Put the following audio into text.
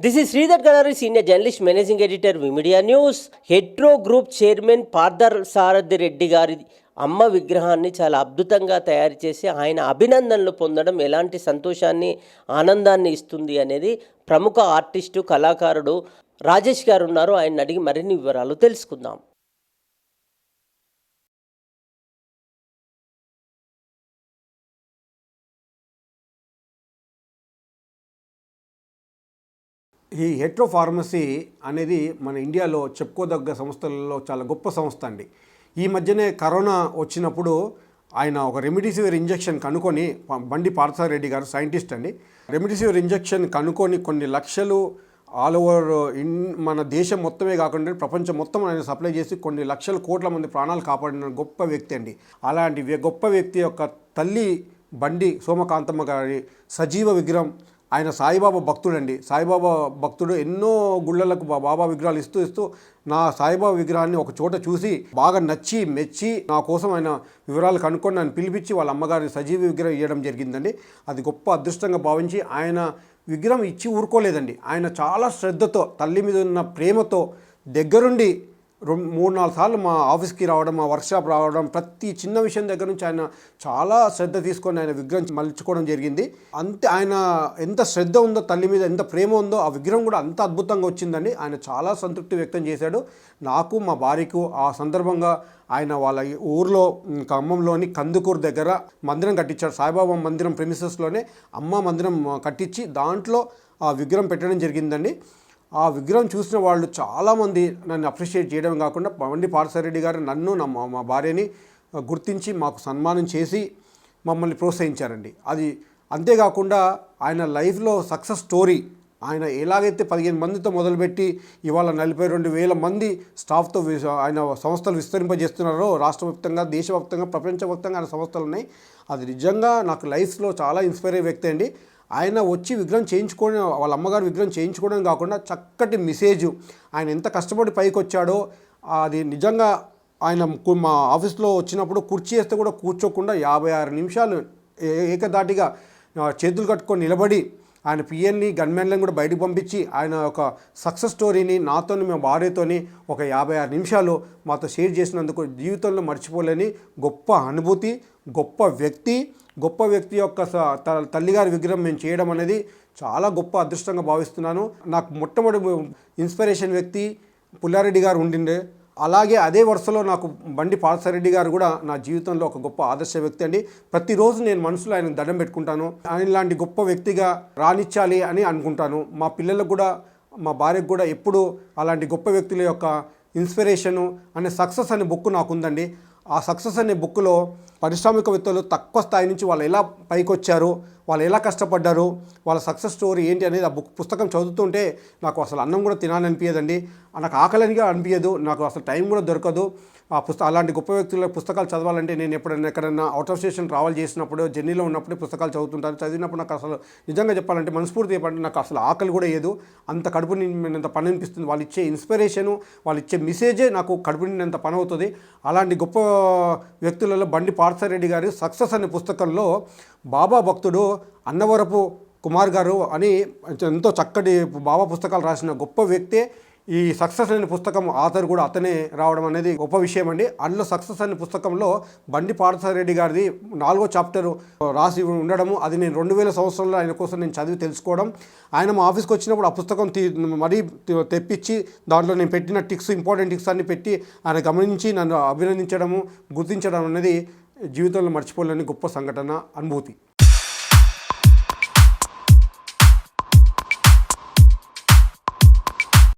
This is Sridhar Gadari senior journalist managing editor media news Hetero group chairman Partha Saradhi Reddy గారి అమ్మ విగ్రహాన్ని చాలా అద్భుతంగా తయారు చేసి ఆయన అభినందనలు పొందడం ఎలాంటి సంతోషాన్ని ఆనందాన్ని ఇస్తుంది అనేది ప్రముఖ ఆర్టిస్టు కళాకారుడు రాజేష్ గారు ఉన్నారు. ఆయన అడిగి మరిన్ని వివరాలు తెలుసుకుందాం. ఈ హెట్రో ఫార్మసీ అనేది మన ఇండియాలో చెప్పుకోదగ్గ సంస్థలలో చాలా గొప్ప సంస్థ అండి. ఈ మధ్యనే కరోనా వచ్చినప్పుడు ఆయన ఒక రెమిడిసివిర్ ఇంజెక్షన్ కనుక్కొని బండి పార్థారెడ్డి గారు సైంటిస్ట్ అండి. రెమిడిసివిర్ ఇంజెక్షన్ కనుక్కొని కొన్ని లక్షలు ఆల్ ఓవర్ ఇన్ మన దేశం మొత్తమే కాకుండా ప్రపంచం మొత్తం ఆయన సప్లై చేసి కొన్ని లక్షల కోట్ల మంది ప్రాణాలు కాపాడిన గొప్ప వ్యక్తి అండి. అలాంటి గొప్ప వ్యక్తి యొక్క తల్లి బండి సోమకాంతమ్మ గారి సజీవ విగ్రహం ఆయన సాయిబాబా భక్తుడండి. సాయిబాబా భక్తుడు ఎన్నో గుళ్ళలకు బాబా విగ్రహాలు ఇస్తూ ఇస్తూ నా సాయిబాబా విగ్రహాన్ని ఒక చోట చూసి బాగా నచ్చి మెచ్చి నా కోసం ఆయన వివరాలు కనుక్కొని నన్ను పిలిపించి వాళ్ళ అమ్మగారి సజీవ విగ్రహం ఇవ్వడం జరిగిందండి. అది గొప్ప అదృష్టంగా భావించి ఆయన విగ్రహం ఇచ్చి ఊరుకోలేదండి. ఆయన చాలా శ్రద్ధతో తల్లి మీద ఉన్న ప్రేమతో దగ్గరుండి రెండు మూడు నాలుగు సార్లు మా ఆఫీస్కి రావడం మా వర్క్షాప్ రావడం ప్రతి చిన్న విషయం దగ్గర నుంచి ఆయన చాలా శ్రద్ధ తీసుకొని ఆయన విగ్రహం మలుచుకోవడం జరిగింది. అంతే ఆయన ఎంత శ్రద్ధ ఉందో తల్లి మీద ఎంత ప్రేమ ఉందో ఆ విగ్రహం కూడా అంత అద్భుతంగా వచ్చిందండి. ఆయన చాలా సంతృప్తి వ్యక్తం చేశాడు. నాకు మా భార్యకు ఆ సందర్భంగా ఆయన వాళ్ళ ఊర్లో ఖమ్మంలోని కందుకూరు దగ్గర మందిరం కట్టించాడు. సాయిబాబా మందిరం ప్రెమిసెస్లోనే అమ్మ మందిరం కట్టించి దాంట్లో ఆ విగ్రహం పెట్టడం జరిగిందండి. ఆ విగ్రహం చూసిన వాళ్ళు చాలామంది నన్ను అప్రిషియేట్ చేయడం కాకుండా బండి పార్థసారెడ్డి గారు నన్ను నా మా- మా భార్యని గుర్తించి మాకు సన్మానం చేసి మమ్మల్ని ప్రోత్సహించారండి. అది అంతేకాకుండా ఆయన లైఫ్లో సక్సెస్ స్టోరీ ఆయన ఎలాగైతే పదిహేను మందితో మొదలుపెట్టి ఇవాళ నలభై రెండు వేల మంది స్టాఫ్తో ఆయన సంస్థలు విస్తరింపజేస్తున్నారో రాష్ట్ర వ్యాప్తంగా దేశవ్యాప్తంగా ప్రపంచవ్యాప్తంగా ఆయన సంస్థలు ఉన్నాయి అది నిజంగా నాకు లైఫ్లో చాలా ఇన్స్పైర్ అయ్యే వ్యక్తి అండి. ఆయన వచ్చి విగ్రహం చేయించుకోవడం వాళ్ళ అమ్మగారు విగ్రహం చేయించుకోవడం కాకుండా చక్కటి మెసేజ్ ఆయన ఎంత కష్టపడి పైకి వచ్చాడో అది నిజంగా ఆయన మా ఆఫీస్లో వచ్చినప్పుడు కుర్చీ వేస్తే కూడా కూర్చోకుండా యాభై ఆరు నిమిషాలు ఏ- ఏకదాటిగా చేతులు కట్టుకొని నిలబడి ఆయన పిఎల్ని గన్మెన్లను కూడా బయటకు పంపించి ఆయన ఒక సక్సెస్ స్టోరీని నాతోని మా భార్యతోని ఒక యాభై ఆరు నిమిషాలు మాతో షేర్ చేసినందుకు జీవితంలో మర్చిపోలేని గొప్ప అనుభూతి గొప్ప వ్యక్తి గొప్ప వ్యక్తి యొక్క తల్లిగారి విగ్రహం మేము చేయడం అనేది చాలా గొప్ప అదృష్టంగా భావిస్తున్నాను. నాకు మొట్టమొదటి ఇన్స్పిరేషన్ వ్యక్తి పుల్లారెడ్డి గారు ఉండిండే. అలాగే అదే వరుసలో నాకు బండి పార్థసారెడ్డి గారు కూడా నా జీవితంలో ఒక గొప్ప ఆదర్శ వ్యక్తి అండి. ప్రతిరోజు నేను మనసులో ఆయన దండం పెట్టుకుంటాను. ఆయన లాంటి గొప్ప వ్యక్తిగా రాణించాలి అని అనుకుంటాను. మా పిల్లలకు కూడా మా భార్యకు కూడా ఎప్పుడూ అలాంటి గొప్ప వ్యక్తుల యొక్క ఇన్స్పిరేషను అనే సక్సెస్ అనే బుక్ నాకు ఉందండి. ఆ సక్సెస్ అనే బుక్లో పారిశ్రామికవేత్తలు తక్కువ స్థాయి నుంచి వాళ్ళు ఎలా పైకి వచ్చారు వాళ్ళు ఎలా కష్టపడ్డారు వాళ్ళ సక్సెస్ స్టోరీ ఏంటి అనేది ఆ బుక్ పుస్తకం చదువుతుంటే నాకు అసలు అన్నం కూడా తినాలనిపించదండి నాకు ఆకలిగా అనిపించదు నాకు అసలు టైం కూడా దొరకదు. ఆ పుస్తక అలాంటి గొప్ప వ్యక్తుల పుస్తకాలు చదవాలంటే నేను ఎప్పుడైనా ఎక్కడైనా అవుట్ ఆఫ్ స్టేషన్ ట్రావెల్ చేసినప్పుడు జర్నీలో ఉన్నప్పుడు పుస్తకాలు చదువుతుంటాను. చదివినప్పుడు నాకు అసలు నిజంగా చెప్పాలంటే మనస్ఫూర్తి చెప్పాలంటే నాకు అసలు ఆకలి కూడా ఏదు అంత కడుపు నిండినంత పని అనిపిస్తుంది. వాళ్ళు ఇచ్చే ఇన్స్పిరేషను వాళ్ళు ఇచ్చే మెసేజే నాకు కడుపు నిండినంత పని అవుతుంది. అలాంటి గొప్ప వ్యక్తులలో బండి పా పార్థరెడ్డి గారి సక్సెస్ అనే పుస్తకంలో బాబా భక్తుడు అన్నవరపు కుమార్ గారు అని ఎంతో చక్కటి బాబా పుస్తకాలు రాసిన గొప్ప వ్యక్తే. ఈ సక్సెస్ అనే పుస్తకం ఆథర్ కూడా అతనే రావడం అనేది గొప్ప విషయం అండి. అందులో సక్సెస్ అనే పుస్తకంలో బండి పార్థసారెడ్డి గారిది నాలుగో చాప్టర్ రాసి ఉండడము అది నేను రెండు వేల సంవత్సరంలో ఆయన కోసం నేను చదివి తెలుసుకోవడం ఆయన మా ఆఫీస్కి వచ్చినప్పుడు ఆ పుస్తకం తీ మరీ తెప్పించి దాంట్లో నేను పెట్టిన టిక్స్ ఇంపార్టెంట్ టిక్స్ అన్ని పెట్టి ఆయన గమనించి నన్ను అభినందించడము గుర్తించడం అనేది జీవితంలో మర్చిపోలేని గొప్ప సంఘటన అనుభూతి.